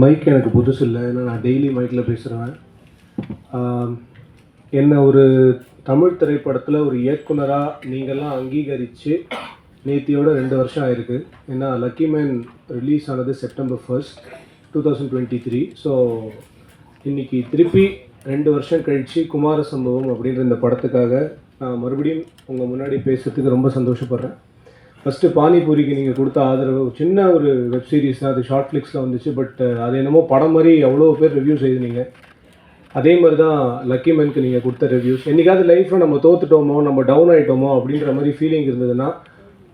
Mic எனக்கு புதுசு இல்லை ஏன்னா நான் டெய்லி மைக்கில் பேசுகிறேன் என்னை ஒரு தமிழ் திரைப்படத்தில் ஒரு இயக்குனராக நீங்கள்லாம் அங்கீகரித்து நேத்தியோட ரெண்டு வருஷம் ஆயிருக்கு. ஏன்னா லக்கி மேன் ரிலீஸ் ஆனது September first two thousand twenty three so இன்றைக்கி திருப்பி ரெண்டு வருஷம் கழித்து குமார சம்பவம் அப்படின்ற இந்த படத்துக்காக நான் மறுபடியும் உங்கள் முன்னாடி பேசுகிறதுக்கு ரொம்ப சந்தோஷப்படுறேன். ஃபஸ்ட்டு பானிபூரிக்கு நீங்கள் கொடுத்த ஆதரவு சின்ன ஒரு வெப் சீரிஸ் தான் அது ஷார்ட் ஃப்ளிக்ஸில் வந்துச்சு பட் அது என்னமோ படம் மாதிரி எவ்வளோ பேர் ரிவ்யூஸ் எழுதுனீங்க அதே மாதிரி தான் லக்கி மேனுக்கு நீங்கள் கொடுத்த ரிவ்யூஸ் என்றைக்காவது லைஃப்பில் நம்ம தோத்துட்டோமோ நம்ம டவுன் ஆகிட்டோமோ அப்படின்ற மாதிரி ஃபீலிங் இருந்ததுன்னா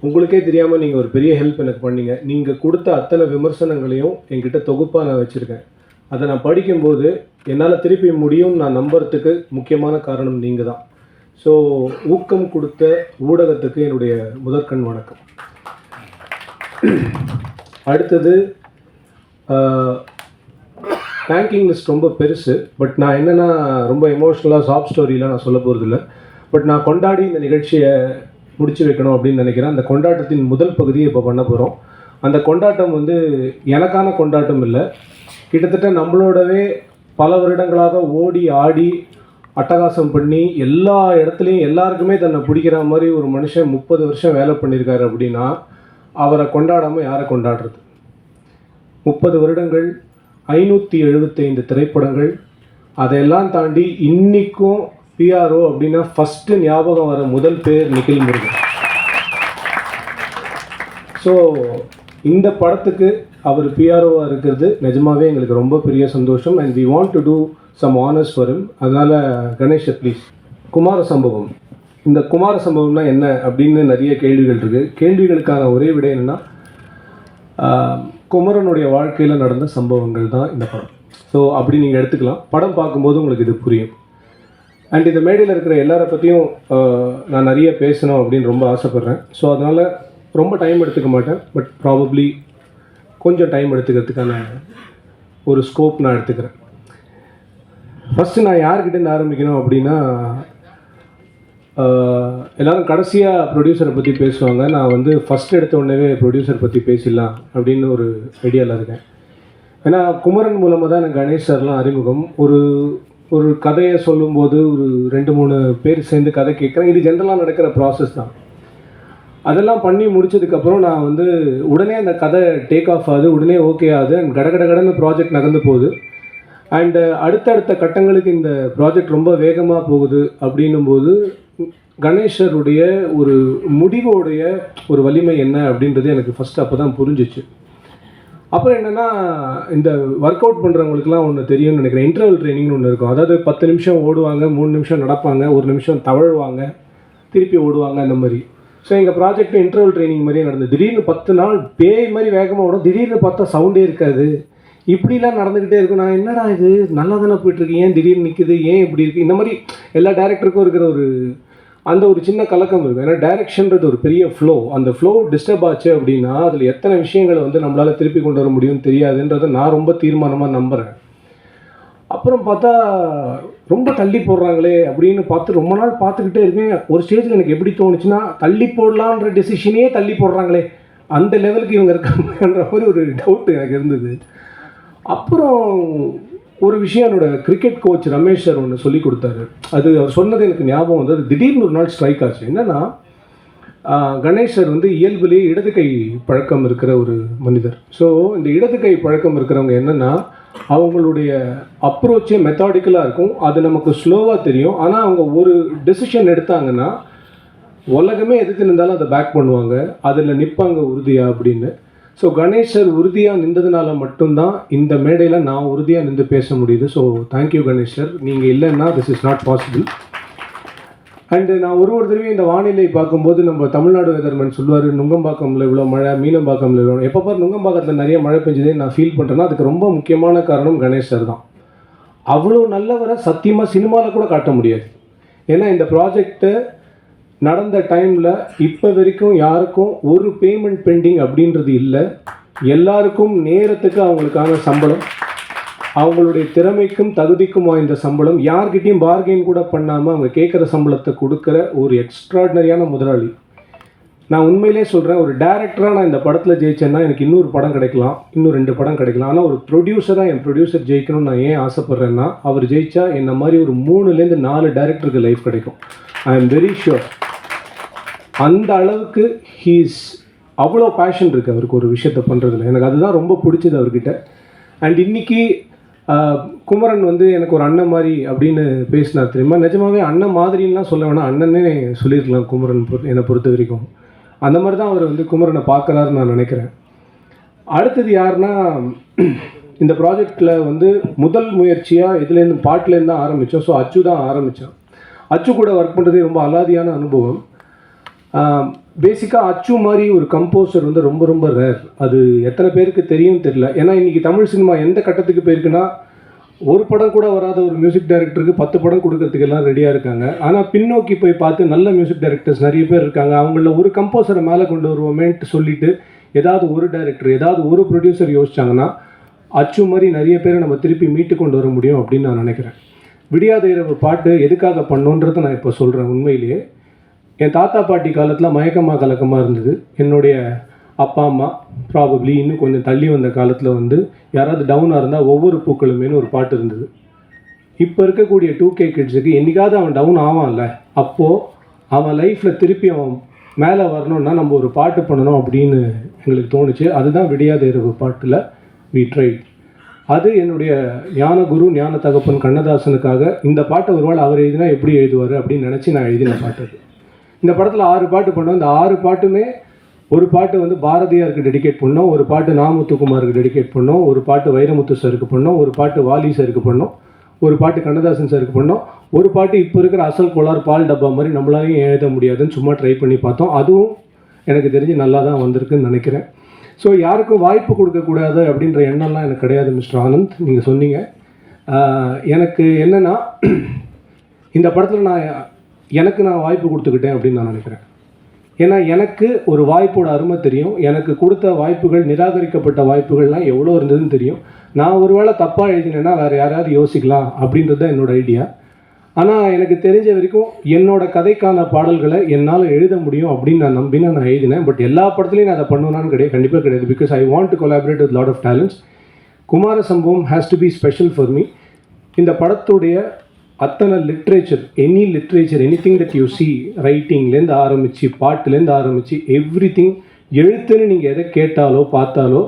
உங்களுக்கே தெரியாமல் நீங்கள் ஒரு பெரிய ஹெல்ப் எனக்கு பண்ணீங்க. நீங்கள் கொடுத்த அத்தனை விமர்சனங்களையும் என்கிட்ட தொகுப்பாக நான் வச்சுருக்கேன். அதை நான் படிக்கும்போது என்னால் திருப்பி முடியும் நான் நம்புறதுக்கு முக்கியமான காரணம் நீங்கள் தான் ஸோ ஊக்கம் கொடுத்த ஊடகத்துக்கு என்னுடைய முதற்கண் வணக்கம். அடுத்தது தேங்கிங் லிஸ்ட் ரொம்ப பெருசு பட் நான் என்னென்னா ரொம்ப எமோஷ்னலாக சாஃப்ட் ஸ்டோரிலாம் நான் சொல்ல போகிறதில்ல பட் நான் கொண்டாடி இந்த நிகழ்ச்சியை முடிச்சு வைக்கணும் அப்படின்னு நினைக்கிறேன். அந்த கொண்டாட்டத்தின் முதல் பகுதியை இப்போ பண்ண போகிறோம் அந்த கொண்டாட்டம் வந்து எனக்கான கொண்டாட்டம் இல்லை. கிட்டத்தட்ட நம்மளோடவே பல வருடங்களாக ஓடி ஆடி அட்டகாசம் பண்ணி எல்லா இடத்துலையும் எல்லாருக்குமே தன்னை பிடிக்கிற மாதிரி ஒரு மனுஷன் முப்பது வருஷம் வேலை பண்ணியிருக்காரு அப்படின்னா அவரை கொண்டாடாமல் யாரை கொண்டாடுறது? முப்பது வருடங்கள் ஐநூற்றி எழுபத்தைந்து திரைப்படங்கள் அதையெல்லாம் தாண்டி இன்றைக்கும் பிஆர்ஓ அப்படின்னா ஃபஸ்ட்டு ஞாபகம் வர முதல் பேர் நிகில் முருகன். ஸோ இந்த படத்துக்கு அவர் பிஆர்ஓவாக இருக்கிறது நிஜமாவே எங்களுக்கு ரொம்ப பெரிய சந்தோஷம். And we want to do some honours வரும் அதனால் கணேஷை ப்ளீஸ் குமார சம்பவம். இந்த குமார சம்பவம்னா என்ன அப்படின்னு நிறைய கேள்விகள் இருக்குது கேள்விகளுக்கான ஒரே விட என்னென்னா குமரனுடைய வாழ்க்கையில் நடந்த சம்பவங்கள் தான் இந்த படம். ஸோ அப்படி நீங்கள் எடுத்துக்கலாம். படம் பார்க்கும்போது உங்களுக்கு இது புரியும். அண்ட் இந்த மேடையில் இருக்கிற எல்லாரை பற்றியும் நான் நிறைய பேசணும் அப்படின்னு ரொம்ப ஆசைப்பட்றேன். ஸோ அதனால் ரொம்ப டைம் எடுத்துக்க மாட்டேன். பட் ப்ராபப்ளி கொஞ்சம் டைம் எடுத்துக்கிறதுக்கான ஒரு ஸ்கோப் நான் எடுத்துக்கிறேன். ஃபஸ்ட்டு நான் யார்கிட்டேருந்து ஆரம்பிக்கணும் அப்படின்னா எல்லோரும் கடைசியாக ப்ரொடியூசரை பற்றி பேசுவாங்க. நான் வந்து ஃபஸ்ட் எடுத்த உடனே ப்ரொடியூசர் பற்றி பேசிடலாம் அப்படின்னு ஒரு ஐடியாவில் இருக்கேன். ஏன்னா குமரன் மூலமாக தான் எனக்கு கணேஷ் சார்லாம் அறிமுகம். ஒரு ஒரு கதையை சொல்லும்போது ஒரு ரெண்டு மூணு பேர் சேர்ந்து கதை கேட்குறேன். இது ஜென்ரலாக நடக்கிற ப்ராசஸ் தான். அதெல்லாம் பண்ணி முடிச்சதுக்கப்புறம் நான் வந்து உடனே அந்த கதை டேக் ஆஃப் ஆகுது. உடனே ஓகே ஆகுது. அண்ட் கட கட கடன்னு ப்ராஜெக்ட் நகர்ந்து போகுது. அண்டு uh, அடுத்தடுத்த கட்டங்களுக்கு இந்த ப்ராஜெக்ட் ரொம்ப வேகமாக போகுது அப்படின்னும்போது கணேஷருடைய ஒரு முடிவோடைய ஒரு வலிமை என்ன அப்படின்றது எனக்கு ஃபஸ்ட்டு அப்போ தான் புரிஞ்சிச்சு. அப்புறம் என்னென்னா இந்த ஒர்க் அவுட் பண்ணுறவங்களுக்குலாம் ஒன்று தெரியும்னு நினைக்கிறேன். இன்டர்வல் ட்ரைனிங்னு ஒன்று இருக்கும். அதாவது பத்து நிமிஷம் ஓடுவாங்க மூணு நிமிஷம் நடப்பாங்க ஒரு நிமிஷம் தவழ்வாங்க திருப்பி ஓடுவாங்க அந்த மாதிரி. ஸோ எங்கள் ப்ராஜெக்ட் இன்டர்வல் ட்ரைனிங் மாதிரியே நடந்தது. திடீர்னு பத்து நாள் பேய் மாதிரி வேகமாக ஓடும். திடீர்னு பார்த்தா சவுண்டே இருக்காது. இப்படிலாம் நடந்துக்கிட்டே இருக்கும். நான் என்னடா இது? நல்லா தானே போயிட்டுருக்கு. ஏன் திடீர்னு நிற்குது ஏன் இப்படி இருக்குது இந்த மாதிரி எல்லா டேரக்டருக்கும் இருக்கிற ஒரு அந்த ஒரு சின்ன கலக்கம் இருக்கும். ஏன்னா டைரக்ஷன்றது ஒரு பெரிய ஃப்ளோ அந்த ஃப்ளோ டிஸ்டர்ப் ஆச்சு அப்படின்னா அதில் எத்தனை விஷயங்களை வந்து நம்மளால் திருப்பி கொண்டு வர முடியும் தெரியாதுன்றதை நான் ரொம்ப தீர்மானமாக நம்புகிறேன் அப்புறம் பார்த்தா ரொம்ப தள்ளி போடுறாங்களே அப்படின்னு பார்த்து ரொம்ப நாள் பார்த்துக்கிட்டே இருக்கேன். ஒரு ஸ்டேஜில் எனக்கு எப்படி தோணுச்சுன்னா தள்ளி போடலான்ற டெசிஷனே தள்ளி போடுறாங்களே. அந்த லெவலுக்கு இவங்க இருக்காங்கன்ற மாதிரி ஒரு டவுட் எனக்கு இருந்தது. அப்புறம் ஒரு விஷயம் என்னோட கிரிக்கெட் கோச் ரமேஷ் சார் ஒன்று சொல்லி கொடுத்தாரு. அது அவர் சொன்னது எனக்கு ஞாபகம் வந்து அது திடீர்னு ஒரு நாள் ஸ்ட்ரைக் ஆச்சு. என்னென்னா கணேஷ் சார் வந்து இயல்புலேயே இடது கை பழக்கம் இருக்கிற ஒரு மனிதர். ஸோ இந்த இடது கை பழக்கம் இருக்கிறவங்க என்னென்னா அவங்களுடைய அப்ரோச்சே மெத்தாடிக்கலாக இருக்கும். அது நமக்கு ஸ்லோவாக தெரியும். ஆனால் அவங்க ஒரு டெசிஷன் எடுத்தாங்கன்னா உலகமே எதுக்கு இருந்தாலும் அதை பேக் பண்ணுவாங்க. அதில் நிற்பாங்க உறுதியாக அப்படின்னு. ஸோ கணேஷர் உறுதியாக நின்றதுனால மட்டும்தான் இந்த மேடையில் நான் உறுதியாக நின்று பேச முடியுது. ஸோ தேங்க்யூ கணேஷர் நீங்கள் இல்லைன்னா this is not possible and நான் ஒரு ஒரு தடவையும் இந்த வானிலை பார்க்கும்போது நம்ம தமிழ்நாடு வெதர்மேன் சொல்லுவார் நுங்கம்பாக்கம்ல இவ்வளோ மழை மீனம்பாக்கம்ல இவ்வளோ எப்போ பாரு நுங்கம்பாக்கத்தில் நிறைய மழை பெஞ்சதே நான் ஃபீல் பண்ணுறேன்னா அதுக்கு ரொம்ப முக்கியமான காரணம் கணேஷ் சார் தான். அவ்வளோ நல்லவரை சத்தியமாக சினிமாவில் கூட காட்ட முடியாது. ஏன்னா இந்த ப்ராஜெக்டை நடந்த டைமில் இப்போ வரைக்கும் யாருக்கும் ஒரு பேமெண்ட் பெண்டிங் அப்படின்றது இல்லை. எல்லாருக்கும் நேரத்துக்கு அவங்களுக்கான சம்பளம் அவங்களுடைய திறமைக்கும் தகுதிக்கும் வாய்ந்த சம்பளம் யார்கிட்டையும் பார்கெயின் கூட பண்ணாமல் அவங்க கேட்குற சம்பளத்தை கொடுக்குற ஒரு எக்ஸ்ட்ராடினரியான முதலாளி. நான் உண்மையிலே சொல்கிறேன் ஒரு டேரக்டராக நான் இந்த படத்தில் ஜெயிச்சேன்னா எனக்கு இன்னொரு படம் கிடைக்கலாம் இன்னும் ரெண்டு படம் கிடைக்கலாம். ஆனால் ஒரு ப்ரொடியூசராக என் ப்ரொடியூசர் ஜெயிக்கணும்னு நான் ஏன் ஆசைப்பட்றேன்னா அவர் ஜெயிச்சா என்ன மாதிரி ஒரு மூணுலேருந்து நாலு டேரக்டருக்கு லைஃப் கிடைக்கும். ஐ எம் வெரி ஷுர் அந்த அளவுக்கு ஹீஸ் அவ்வளோ பேஷன் இருக்குது அவருக்கு ஒரு விஷயத்தை பண்ணுறதுல எனக்கு அதுதான் ரொம்ப பிடிச்சது அவர்கிட்ட. அண்ட் இன்னைக்கு குமரன் வந்து எனக்கு ஒரு அண்ணன் மாதிரி அப்படின்னு பேசினார் தெரியுமா? நிஜமாவே அண்ணன் மாதிரின்லாம் சொல்ல வேணாம். அண்ணனே சொல்லியிருக்கலாம் குமரன் பொறுத்த என்னை பொறுத்த வரைக்கும். அந்த மாதிரி தான் அவர் வந்து குமரனை பார்க்குறாருன்னு நான் நினைக்கிறேன். அடுத்தது யாருன்னா இந்த ப்ராஜெக்டில் வந்து முதல் முயற்சியாக இதுலேருந்து பாட்டுலேருந்து தான் ஆரம்பித்தோம் ஸோ அச்சு தான் ஆரம்பித்தோம் அச்சு கூட ஒர்க் பண்ணுறதே ரொம்ப அலாதியான அனுபவம். பேசிக்காக அச்சு மாதிரி ஒரு கம்போசர் வந்து ரொம்ப ரொம்ப ரேர் அது எத்தனை பேருக்கு தெரியும் தெரியல. ஏன்னா இன்றைக்கி தமிழ் சினிமா எந்த கட்டத்துக்கு போயிருக்குன்னா ஒரு படம் கூட வராத ஒரு மியூசிக் டைரக்டருக்கு பத்து படம் கொடுக்கறதுக்கு எல்லாம் ரெடியாக இருக்காங்க. ஆனால் பின்னோக்கி போய் பார்த்து நல்ல மியூசிக் டைரக்டர்ஸ் நிறைய பேர் இருக்காங்க. அவங்கள ஒரு கம்போசரை மேலே கொண்டு வருவோமேன்ட்டு சொல்லிட்டு ஏதாவது ஒரு டைரக்டர் ஏதாவது ஒரு ப்ரொடியூசர் யோசிச்சாங்கன்னா அச்சு மாதிரி நிறைய பேரை நம்ம திருப்பி மீட்டு கொண்டு வர முடியும் அப்படின்னு நான் நினைக்கிறேன். விடியாத இரவு பாட்டு எதுக்காக பண்ணோன்றதை நான் இப்போ சொல்கிறேன் உண்மையிலேயே. என் தாத்தா பாட்டி காலத்தில் மயக்கமாக கலக்கமாக இருந்தது. என்னுடைய அப்பா அம்மா ப்ராபப்ளி இன்னும் கொஞ்சம் தள்ளி வந்த காலத்தில் வந்து யாராவது டவுனாக இருந்தால் ஒவ்வொரு பூக்களுமேனு ஒரு பாட்டு இருந்தது. இப்போ இருக்கக்கூடிய டூ கே கிட்ஸுக்கு என்றைக்காவது அவன் டவுன் ஆவான்ல. அப்போது அவன் லைஃப்பில் திருப்பி அவன் மேலே வரணும்னா நம்ம ஒரு பாட்டு பண்ணணும் அப்படின்னு எங்களுக்கு தோணுச்சு. அதுதான் விடியாத இரவு பாட்டில் வி ட்ரை அது என்னுடைய ஞான குரு ஞான தகப்பன் கண்ணதாசனுக்காக இந்த பாட்டை ஒருவேளை அவர் எழுதினா எப்படி எழுதுவார் அப்படின்னு நினச்சி நான் எழுதின பாட்டு இந்த படத்தில் ஆறு பாட்டு பண்ணோம். இந்த ஆறு பாட்டுமே ஒரு பாட்டு வந்து பாரதியாருக்கு டெடிகேட் பண்ணோம். ஒரு பாட்டு நாமுத்துக்குமாருக்கு டெடிகேட் பண்ணோம். ஒரு பாட்டு வைரமுத்து சாருக்கு பண்ணோம். ஒரு பாட்டு வாலி சாருக்கு பண்ணோம். ஒரு பாட்டு கண்ணதாசன் சாருக்கு பண்ணோம். ஒரு பாட்டு இப்போ இருக்கிற அசல் கோளார் பால் டப்பா மாதிரி நம்மளாலையும் எழுத முடியாதுன்னு சும்மா ட்ரை பண்ணி பார்த்தோம். அதுவும் எனக்கு தெரிஞ்சு நல்லா தான் வந்திருக்குன்னு நினைக்கிறேன். ஸோ யாருக்கும் வாய்ப்பு கொடுக்கக்கூடாது அப்படின்ற எண்ணம்லாம் எனக்கு கிடையாது மிஸ்டர் ஆனந்த். நீங்கள் சொன்னீங்க. எனக்கு என்னென்னா இந்த படத்தில் நான் எனக்கு நான் வாய்ப்பு கொடுத்துக்கிட்டேன் அப்படின்னு நான் நினைக்கிறேன். ஏன்னா எனக்கு ஒரு வாய்ப்போட அருமை தெரியும். எனக்கு கொடுத்த வாய்ப்புகள் நிராகரிக்கப்பட்ட வாய்ப்புகள்லாம் எவ்வளோ இருந்ததுன்னு தெரியும். நான் ஒருவேளை தப்பாக எழுதினேன்னா வேறு யாராவது யோசிக்கலாம் அப்படின்றது தான் என்னோடய ஐடியா ஆனால் எனக்கு தெரிஞ்ச வரைக்கும் என்னோட கதைக்கான பாடல்களை என்னால் எழுத முடியும் அப்படின்னு நான் நம்பி நான் எழுதினேன். பட் எல்லா படத்துலையும் நான் அதை பண்ணுவேனான்னு கிடையாது. கண்டிப்பாக கிடையாது. Because I want to collaborate with lot of talents Kumara Sambavam has to be special for me இந்த படத்துடைய அத்தனை literature any literature any thing that you see ரைட்டிங்லேருந்து ஆரம்பித்து பாட்டுலேருந்து ஆரம்பித்து எவ்ரி திங் எழுத்துன்னு நீங்கள் எதை கேட்டாலோ பார்த்தாலோ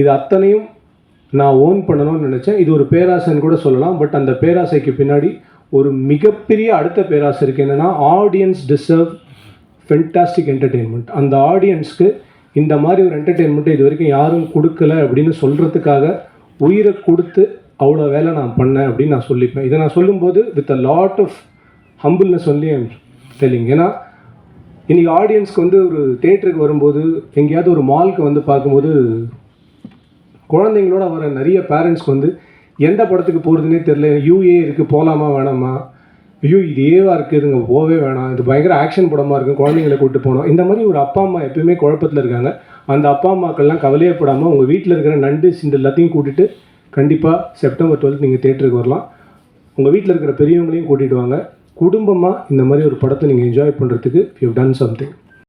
இது அத்தனையும் நான் ஓன் பண்ணணும்னு நினச்சேன். இது ஒரு பேராசைன்னு கூட சொல்லலாம். பட் அந்த பேராசைக்கு பின்னாடி ஒரு மிகப்பெரிய அடுத்த பேராசை இருக்குது என்னென்னா ஆடியன்ஸ் டிசர்வ் ஃபென்டாஸ்டிக் என்டர்டெயின்மெண்ட் அந்த ஆடியன்ஸ்க்கு இந்த மாதிரி ஒரு என்டர்டெயின்மெண்ட்டை இது வரைக்கும் யாரும் கொடுக்கல அப்படின்னு சொல்கிறதுக்காக உயிரை கொடுத்து அவ்வளோ வேலை நான் பண்ணேன் அப்படின்னு நான் சொல்லிப்பேன். இதை நான் சொல்லும்போது with a lot of humbleness சொல்லி டெல்லிங் ஏன்னா இன்றைக்கி ஆடியன்ஸ்க்கு வந்து ஒரு தேட்டருக்கு வரும்போது எங்கேயாவது ஒரு மால்க்கு வந்து பார்க்கும்போது குழந்தைங்களோட வர நிறைய பேரண்ட்ஸ்க்கு வந்து எந்த படத்துக்கு போகிறதுனே தெரில யூஏ இருக்குது போகலாமா வேணாமா? ஐயோ இது ஏவா இருக்குது இதுங்க போகவே வேணாம். இது பயங்கர ஆக்ஷன் படமாக இருக்கும் குழந்தைங்களை கூட்டு போகணும். இந்த மாதிரி ஒரு அப்பா அம்மா எப்பயுமே குழப்பத்தில் இருக்காங்க. அந்த அப்பா அம்மாக்கள்லாம் கவலையப்படாமல் உங்கள் வீட்டில் இருக்கிற நண்டு சிண்டு எல்லாத்தையும் கூட்டிகிட்டு கண்டிப்பாக செப்டம்பர் டுவெல்த் நீங்கள் தேட்டருக்கு வரலாம். உங்கள் வீட்டில் இருக்கிற பெரியவங்களையும் கூட்டிகிட்டு வாங்க. குடும்பமாக இந்த மாதிரி ஒரு படத்தை நீங்கள் என்ஜாய் பண்ணுறதுக்கு யூ டன் சம்திங்